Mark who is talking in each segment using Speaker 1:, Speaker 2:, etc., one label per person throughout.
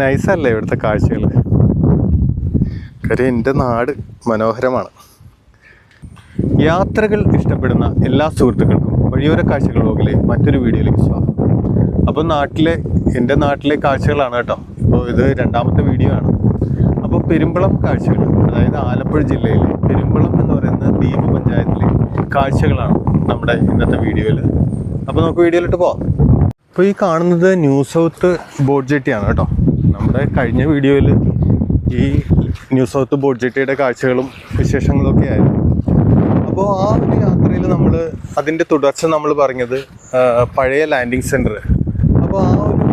Speaker 1: നൈസല്ലേ ഇവിടുത്തെ കാഴ്ചകൾ കാര്യം എന്റെ നാട് മനോഹരമാണ്. യാത്രകൾ ഇഷ്ടപ്പെടുന്ന എല്ലാ സുഹൃത്തുക്കൾക്കും വഴിയോര കാഴ്ചകൾ ലോകിലെ മറ്റൊരു വീഡിയോയിലേക്ക് സ്വാഗതം. അപ്പോൾ നാട്ടിലെ എന്റെ നാട്ടിലെ കാഴ്ചകളാണ് കേട്ടോ. ഇപ്പോൾ ഇത് രണ്ടാമത്തെ വീഡിയോ ആണ്. അപ്പോൾ പെരുമ്പളം കാഴ്ചകൾ അതായത് ആലപ്പുഴ ജില്ലയിലെ പെരുമ്പളം എന്ന് പറയുന്ന ദ്വീപ് പഞ്ചായത്തിലെ കാഴ്ചകളാണ് നമ്മുടെ ഇന്നത്തെ വീഡിയോയിൽ. അപ്പോൾ നമുക്ക് വീഡിയോയിലിട്ട് പോവാം. അപ്പോൾ ഈ കാണുന്നത് ന്യൂ സൗത്ത് ബോട്ട് ജെട്ടിയാണ് കേട്ടോ. നമ്മുടെ കഴിഞ്ഞ വീഡിയോയിൽ ഈ ന്യൂ സൗത്ത് ബോട്ട് ജെട്ടിയുടെ കാഴ്ചകളും വിശേഷങ്ങളും ഒക്കെ ആയിരുന്നു. അപ്പോൾ ആ ഒരു യാത്രയിൽ നമ്മൾ അതിന്റെ തുടർച്ച നമ്മൾ പറഞ്ഞത് പഴയ ലാൻഡിങ് സെന്റർ അപ്പോൾ ആ ഒരു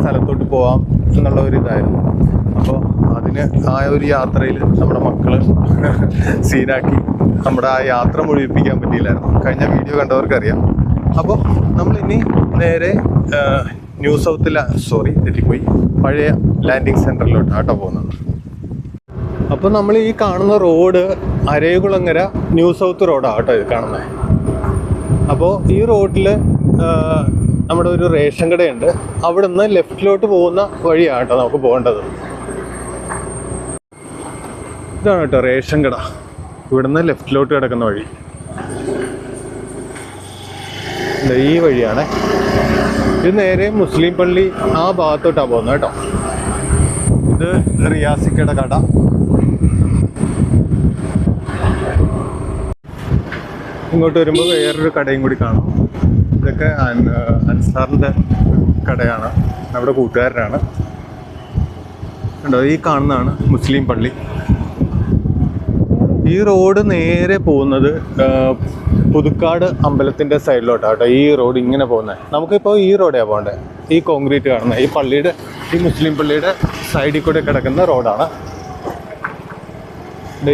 Speaker 1: സ്ഥലത്തോട്ട് പോവാം എന്നുള്ള ഒരു ഇതായിരുന്നു. അപ്പോൾ അതിന് ആ ഒരു യാത്രയിൽ നമ്മുടെ മക്കൾ സീനാക്കി നമ്മുടെ ആ യാത്ര മുഴുവിപ്പിക്കാൻ പറ്റിയില്ലായിരുന്നു. കഴിഞ്ഞ വീഡിയോ കണ്ടവർക്കറിയാം. അപ്പോൾ നമ്മൾ ഇനി നേരെ ന്യൂ സൗത്തിൽ സോറി തെറ്റിപ്പോയി. പഴയ ലാൻഡിങ് സെന്ററിലോട്ട് ആട്ടോ പോകുന്നത്. അപ്പോൾ നമ്മൾ ഈ കാണുന്ന റോഡ് അരയകുളങ്ങര ന്യൂ സൗത്ത് റോഡാണ് കേട്ടോ ഇത് കാണുന്നത്. അപ്പോൾ ഈ റോഡിൽ നമ്മുടെ ഒരു റേഷൻ കടയുണ്ട്. അവിടെ നിന്ന് ലെഫ്റ്റിലോട്ട് പോകുന്ന വഴിയാണ് കേട്ടോ നമുക്ക് പോകേണ്ടത്. ഇതാണ് കേട്ടോ റേഷൻ കട. ഇവിടുന്ന് ലെഫ്റ്റിലോട്ട് കിടക്കുന്ന വഴി. ഈ വഴിയാണ്. ഇത് നേരെ മുസ്ലിം പള്ളി ആ ഭാഗത്തോട്ടാണ് പോകുന്നത് കേട്ടോ. ഇത് റിയാസിക്കയുടെ കട. ഇങ്ങോട്ട് വരുമ്പോൾ വേറൊരു കടയും കൂടി കാണാം. ഇതൊക്കെ അൻ- അൻസാറിന്റെ കടയാണ്. നമ്മുടെ കൂട്ടുകാരനാണ്. കണ്ടോ ഈ കാണുന്നതാണ് മുസ്ലിം പള്ളി. ഈ റോഡ് നേരെ പോകുന്നത് പുതുക്കാട് അമ്പലത്തിന്റെ സൈഡിലോട്ട് കേട്ടോ ഈ റോഡ് ഇങ്ങനെ പോകുന്നത്. നമുക്കിപ്പോൾ ഈ റോഡാണ് പോകേണ്ടത് ഈ കോൺക്രീറ്റ് കാണുന്നത്. ഈ പള്ളിയുടെ ഈ മുസ്ലിം പള്ളിയുടെ സൈഡിൽ കൂടെ കിടക്കുന്ന റോഡാണ്.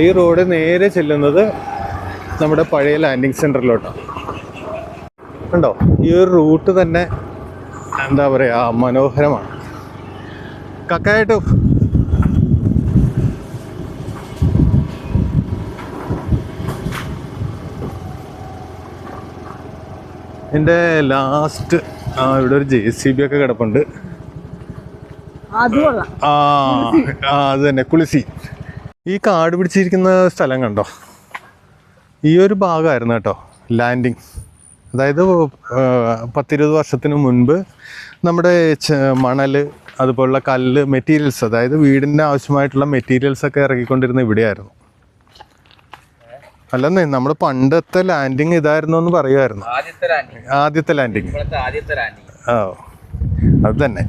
Speaker 1: ഈ റോഡ് നേരെ ചെല്ലുന്നത് നമ്മുടെ പഴയ ലാൻഡിങ് സെന്ററിലോട്ടാണ് കണ്ടോ? ഈ ഒരു റൂട്ട് തന്നെ എന്താ പറയുക മനോഹരമാണ്. കക്കായിട്ടു. എന്റെ ലാസ്റ്റ് ആ ഇവിടെ ഒരു ജെ സി ബി ഒക്കെ കിടപ്പുണ്ട്. ആ ആ അത് തന്നെ കുളിസി. ഈ കാട് പിടിച്ചിരിക്കുന്ന സ്ഥലം കണ്ടോ? ഈ ഒരു ഭാഗമായിരുന്നു കേട്ടോ ലാൻഡിങ് അതായത് പത്തിരുപത് വർഷത്തിന് മുൻപ് നമ്മുടെ മണൽ അതുപോലുള്ള കല്ല് മെറ്റീരിയൽസ് അതായത് വീടിന്റെ ആവശ്യമായിട്ടുള്ള മെറ്റീരിയൽസ് ഒക്കെ ഇറക്കിക്കൊണ്ടിരുന്ന ഇവിടെയായിരുന്നു. അല്ലെന്നേ നമ്മൾ പണ്ടത്തെ ലാൻഡിങ് ഇതായിരുന്നു എന്ന് പറയുമായിരുന്നു
Speaker 2: ആദ്യത്തെ ലാൻഡിങ്
Speaker 1: ആ അത് തന്നെ.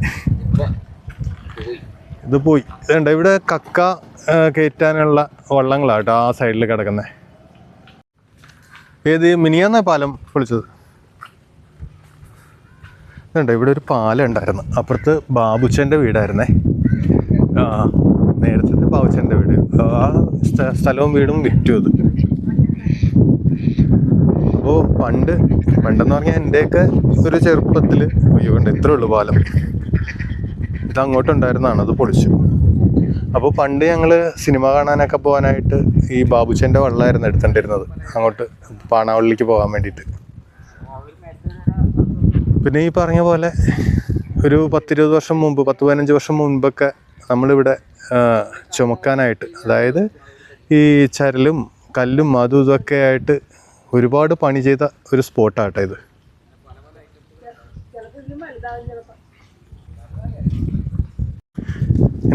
Speaker 1: ഇത് പോയി. ഇതുണ്ട് ഇവിടെ കക്ക കയറ്റാനുള്ള വള്ളങ്ങളാണ് കേട്ടോ ആ സൈഡിൽ കിടക്കുന്നത് ഏത് മിനിയാന്ന പാലം പൊളിച്ചത്? ഇതുണ്ട് ഇവിടെ ഒരു പാലം ഉണ്ടായിരുന്നു. അപ്പുറത്ത് ബാബുച്ചന്റെ വീടായിരുന്നേ. ആ നേരത്തെ ബാബുച്ചന്റെ വീട്. ആ സ്ഥ- സ്ഥലവും വീടും വിറ്റു അത്. അപ്പോൾ പണ്ട് പണ്ടെന്ന് പറഞ്ഞാൽ എന്റെയൊക്കെ ഒരു ചെറുപ്പത്തിൽ അയ്യോ ഉണ്ട് ഇത്രേ ഉള്ളൂ പാലം. ഇത് അങ്ങോട്ടുണ്ടായിരുന്നതാണ് അത് പൊളിച്ചു. അപ്പോൾ പണ്ട് ഞങ്ങൾ സിനിമ കാണാനൊക്കെ പോകാനായിട്ട് ഈ ബാബുച്ചന്റെ വള്ളമായിരുന്നു എടുത്തോണ്ടിരുന്നത് അങ്ങോട്ട് പാണാവള്ളിക്ക് പോകാൻ വേണ്ടിയിട്ട്. പിന്നെ ഈ പറഞ്ഞ പോലെ ഒരു പത്തിരുപത് വർഷം മുമ്പ് പത്ത് പതിനഞ്ച് വർഷം മുൻപൊക്കെ നമ്മളിവിടെ ചുമക്കാനായിട്ട് അതായത് ഈ ചരലും കല്ലും അതും ഇതൊക്കെ ആയിട്ട് ഒരുപാട് പണി ചെയ്ത ഒരു സ്പോട്ടാട്ടെ ഇത്.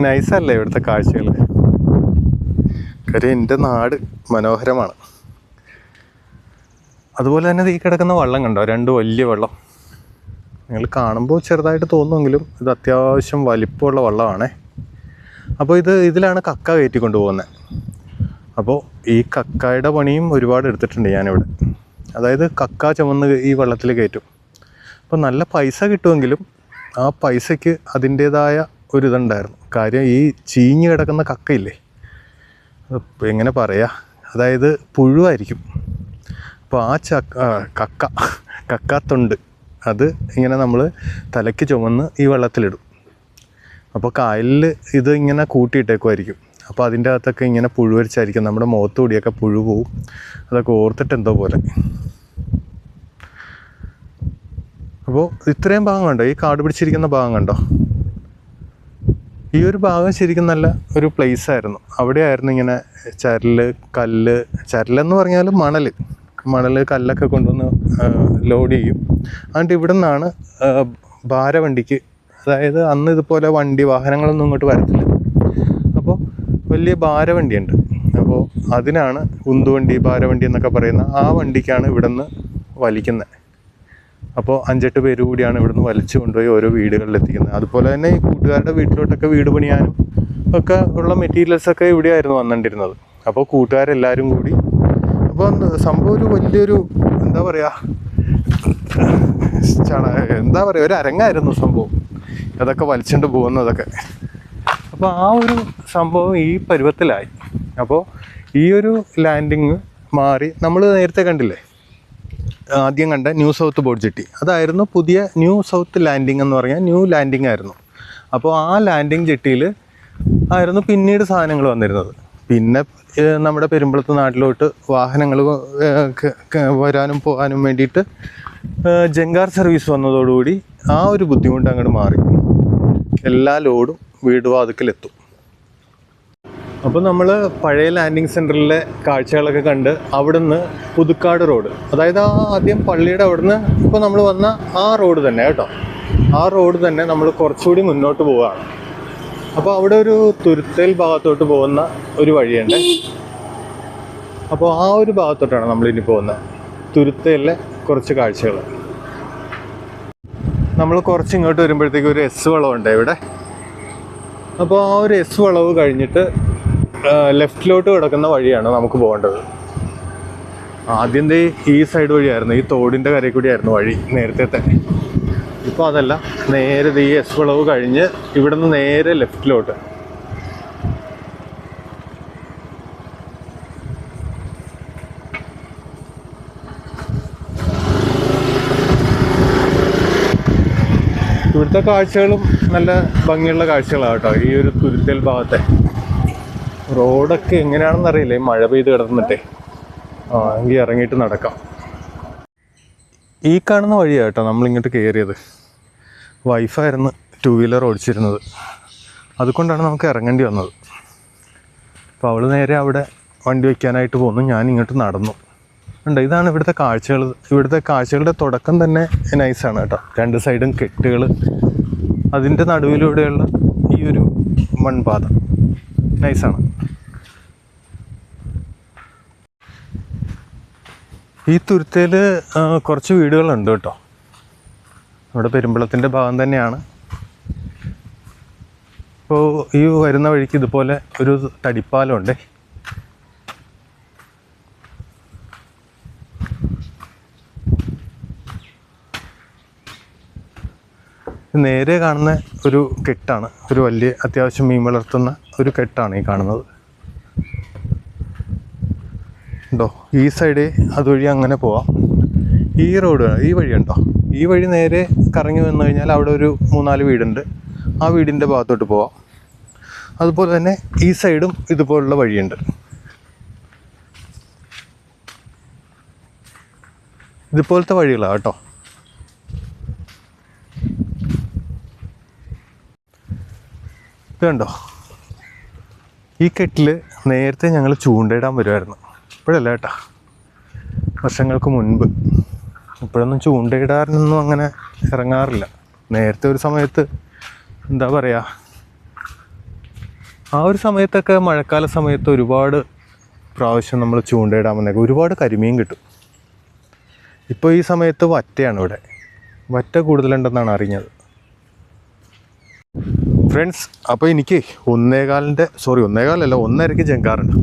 Speaker 1: നൈസല്ലേ ഇവിടുത്തെ കാഴ്ചകൾ കാര്യം എന്റെ നാട് മനോഹരമാണ്. അതുപോലെ തന്നെ ഈ കിടക്കുന്ന വള്ളം കണ്ടോ? രണ്ട് വലിയ വള്ളം. നിങ്ങൾ കാണുമ്പോൾ ചെറുതായിട്ട് തോന്നുമെങ്കിലും ഇത് അത്യാവശ്യം വലിപ്പമുള്ള വള്ളമാണേ. അപ്പോൾ ഇത് ഇതിലാണ് കക്ക കയറ്റിക്കൊണ്ട് പോകുന്നത്. അപ്പോൾ ഈ കക്കയുടെ പണിയും ഒരുപാട് എടുത്തിട്ടുണ്ട് ഞാനിവിടെ. അതായത് കക്ക ചുമന്ന് ഈ വെള്ളത്തിൽ കയറ്റും. അപ്പോൾ നല്ല പൈസ കിട്ടുമെങ്കിലും ആ പൈസയ്ക്ക് അതിന്റേതായ ഒരു ഇതുണ്ടായിരുന്നു കാര്യം ഈ ചീഞ്ഞ് കിടക്കുന്ന കക്കയില്ലേ? എങ്ങനെ പറയാ? അതായത് പുഴുവായിരിക്കും. അപ്പോൾ ആ ചക്ക കക്ക കക്കാത്തൊണ്ട്. അത് ഇങ്ങനെ നമ്മൾ തലയ്ക്ക് ചുമന്ന് ഈ വെള്ളത്തിലിടും. അപ്പോൾ കായലിൽ ഇത് ഇങ്ങനെ കൂട്ടിയിട്ടേക്കുമായിരിക്കും അപ്പോൾ അതിന്റെ അകത്തൊക്കെ ഇങ്ങനെ പുഴുവരിച്ചായിരിക്കും. നമ്മുടെ മുഖത്ത് കൂടിയൊക്കെ പുഴു പോവും. അതൊക്കെ ഓർത്തിട്ട് എന്തോ പോലെ. അപ്പോൾ ഇത്രയും ഭാഗം കണ്ടോ? ഈ കാട് പിടിച്ചിരിക്കുന്ന ഭാഗം കണ്ടോ? ഈ ഒരു ഭാഗം ശരിക്കും നല്ല ഒരു പ്ലേസ് ആയിരുന്നു. അവിടെയായിരുന്നു ഇങ്ങനെ ചരൽ കല്ല് ചരലെന്ന് പറഞ്ഞാൽ മണൽ മണൽ കല്ലൊക്കെ കൊണ്ടുവന്ന് ലോഡ് ചെയ്യും. എന്നിട്ട് ഇവിടെ നിന്നാണ് ഭാരവണ്ടിക്ക് അതായത് അന്ന് ഇതുപോലെ വണ്ടി വാഹനങ്ങളൊന്നും ഇങ്ങോട്ട് വരത്തില്ല. വലിയ ഭാരവണ്ടിയുണ്ട്. അപ്പോൾ അതിനാണ് ഉന്തുവണ്ടി ഭാരവണ്ടി എന്നൊക്കെ പറയുന്ന ആ വണ്ടിക്കാണ് ഇവിടെ നിന്ന് വലിക്കുന്നത് അപ്പോൾ അഞ്ചെട്ട് പേര് കൂടിയാണ് ഇവിടുന്ന് വലിച്ചു കൊണ്ടുപോയി ഓരോ വീടുകളിൽ എത്തിക്കുന്നത് അതുപോലെ തന്നെ ഈ കൂട്ടുകാരുടെ വീട്ടിലോട്ടൊക്കെ വീട് പണിയാനും ഒക്കെ ഉള്ള മെറ്റീരിയൽസൊക്കെ ഇവിടെയായിരുന്നു വന്നിട്ടിരുന്നത്. അപ്പോൾ കൂട്ടുകാരെല്ലാവരും കൂടി അപ്പോൾ സംഭവം ഒരു വലിയൊരു എന്താ പറയുക എന്താ പറയുക ഒരു അരങ്ങായിരുന്നു സംഭവം. അതൊക്കെ വലിച്ചുകൊണ്ട് പോകുന്നതൊക്കെ. അപ്പോൾ ആ ഒരു സംഭവം ഈ പരുവത്തിലായി. അപ്പോൾ ഈ ഒരു ലാൻഡിങ് മാറി നമ്മൾ നേരത്തെ കണ്ടില്ലേ? ആദ്യം കണ്ട ന്യൂ സൗത്ത് ബോർഡ് ജെട്ടി അതായിരുന്നു പുതിയ ന്യൂ സൗത്ത് ലാൻഡിങ് എന്ന് പറഞ്ഞാൽ ന്യൂ ലാൻഡിങ് ആയിരുന്നു. അപ്പോൾ ആ ലാൻഡിങ് ജെട്ടിയിൽ ആയിരുന്നു പിന്നീട് സാധനങ്ങൾ വന്നിരുന്നത്. പിന്നെ നമ്മുടെ പെരുമ്പളത്ത് നാട്ടിലോട്ട് വാഹനങ്ങൾ വരാനും പോകാനും വേണ്ടിയിട്ട് ജങ്കാർ സർവീസ് വന്നതോടുകൂടി ആ ഒരു ബുദ്ധിമുട്ട് അങ്ങോട്ട് മാറി. എല്ലാ ലോഡും വീട് വാതുക്കലെത്തും അപ്പോൾ നമ്മൾ പഴയ ലാൻഡിങ് സെന്ററിലെ കാഴ്ചകളൊക്കെ കണ്ട് അവിടുന്ന് പുതുക്കാട് റോഡ് അതായത് ആ ആദ്യം പള്ളിയുടെ അവിടുന്ന് ഇപ്പോൾ നമ്മൾ വന്ന ആ റോഡ് തന്നെ കേട്ടോ. ആ റോഡ് തന്നെ നമ്മൾ കുറച്ചുകൂടി മുന്നോട്ട് പോവുകയാണ്. അപ്പോൾ അവിടെ ഒരു തുരുത്തേൽ ഭാഗത്തോട്ട് പോകുന്ന ഒരു വഴിയുണ്ട്. അപ്പോൾ ആ ഒരു ഭാഗത്തോട്ടാണ് നമ്മൾ ഇനി പോകുന്നത് തുരുത്തേലിലെ കുറച്ച് കാഴ്ചകൾ നമ്മൾ കുറച്ച് ഇങ്ങോട്ട് വരുമ്പോഴത്തേക്ക് ഒരു എസ് വളമുണ്ട് ഇവിടെ. അപ്പോൾ ആ ഒരു എസ് വളവ് കഴിഞ്ഞിട്ട് ലെഫ്റ്റിലോട്ട് കിടക്കുന്ന വഴിയാണ് നമുക്ക് പോകേണ്ടത്. ആദ്യം ഈ സൈഡ് വഴിയായിരുന്നു ഈ തോടിന്റെ കരയിൽ കൂടിയായിരുന്നു വഴി നേരത്തെ തന്നെ. ഇപ്പോൾ അതല്ല നേരെ ഈ എസ് വളവ് കഴിഞ്ഞ് ഇവിടുന്ന് നേരെ ലെഫ്റ്റിലോട്ട് ഇവിടുത്തെ കാഴ്ചകളും നല്ല ഭംഗിയുള്ള കാഴ്ചകളാണ് കേട്ടോ ഈ ഒരു തുരുത്തൽ ഭാഗത്തെ. റോഡൊക്കെ എങ്ങനെയാണെന്ന് അറിയില്ല മഴ പെയ്ത് കിടന്നിട്ടേ. ആ എങ്കിൽ ഇറങ്ങിയിട്ട് നടക്കാം. ഈ കാണുന്ന വഴിയാണ് കേട്ടോ നമ്മളിങ്ങോട്ട് കയറിയത്. വൈഫായിരുന്നു ടു വീലർ ഓടിച്ചിരുന്നത്. അതുകൊണ്ടാണ് നമുക്ക് ഇറങ്ങേണ്ടി വന്നത്. അപ്പോൾ അവൾ നേരെ അവിടെ വണ്ടി വയ്ക്കാനായിട്ട് പോന്നു ഞാൻ ഇങ്ങോട്ട് നടന്നു. ഉണ്ട്. ഇതാണ് ഇവിടുത്തെ കാഴ്ചകൾ. ഇവിടുത്തെ കാഴ്ചകളുടെ തുടക്കം തന്നെ നൈസാണ് കേട്ടോ. രണ്ട് സൈഡും കെട്ടുകൾ. അതിന്റെ നടുവിലൂടെയുള്ള ഈ ഒരു മൺപാത. നൈസാണ് ഈ തുരുത്തേൽ കുറച്ച് വീടുകളുണ്ട് കേട്ടോ. നമ്മുടെ പെരുമ്പളത്തിന്റെ ഭാഗം തന്നെയാണ്. ഇപ്പോൾ ഈ വരുന്ന വഴിക്ക് ഇതുപോലെ ഒരു തടിപ്പാലമുണ്ടേ നേരെ കാണുന്ന ഒരു കെട്ടാണ്. ഒരു വലിയ അത്യാവശ്യം മീൻ വളർത്തുന്ന ഒരു കെട്ടാണ് ഈ കാണുന്നത്. ഉണ്ടോ? ഈ സൈഡ് അതുവഴി അങ്ങനെ പോവാം. ഈ റോഡ് ഈ വഴി ഉണ്ടോ? ഈ വഴി നേരെ കറങ്ങി വന്നു കഴിഞ്ഞാൽ അവിടെ ഒരു മൂന്നാൽ വീടുണ്ട്. ആ വീടിന്റെ ഭാഗത്തോട്ട് പോവാം. അതുപോലെ തന്നെ ഈ സൈഡും ഇതുപോലുള്ള വഴിയുണ്ട്. ഇതുപോലത്തെ വഴികളാണ് കേട്ടോ. കണ്ടോ? ഈ കെട്ടിൽ നേരത്തെ ഞങ്ങൾ ചൂണ്ടയിടാൻ വരുമായിരുന്നു ഇപ്പോഴല്ല കേട്ടാ. വർഷങ്ങൾക്ക് മുൻപ്. ഇപ്പോഴൊന്നും ചൂണ്ടയിടാനൊന്നും അങ്ങനെ ഇറങ്ങാറില്ല. നേരത്തെ ഒരു സമയത്ത് എന്താ പറയുക ആ ഒരു സമയത്തൊക്കെ മഴക്കാല സമയത്ത് ഒരുപാട് പ്രാവശ്യം നമ്മൾ ചൂണ്ടയിടാൻ വന്നേക്കും ഒരുപാട് കരിമീൻ കിട്ടും. ഇപ്പോൾ ഈ സമയത്ത് വറ്റയാണ് ഇവിടെ. വറ്റ കൂടുതലുണ്ടെന്നാണ് അറിഞ്ഞത്. ഫ്രണ്ട്സ് അപ്പോൾ എനിക്ക് ഒന്നേകാലിന്റെ സോറി ഒന്നേകാലല്ല ഒന്നരയ്ക്ക് ജങ്കാറുണ്ട്.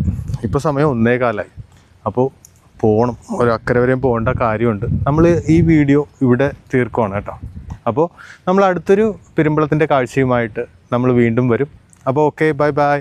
Speaker 1: ഇപ്പോൾ സമയം ഒന്നേകാലായി. അപ്പോൾ പോകണം ഒരു അക്കരെ വരെയും പോകേണ്ട കാര്യമുണ്ട്. നമ്മൾ ഈ വീഡിയോ ഇവിടെ തീർക്കുവാണ് കേട്ടോ. അപ്പോൾ നമ്മൾ അടുത്തൊരു പെരുമ്പളത്തിന്റെ കാഴ്ചയുമായിട്ട് നമ്മൾ വീണ്ടും വരും. അപ്പോൾ ഓക്കെ ബൈ ബൈ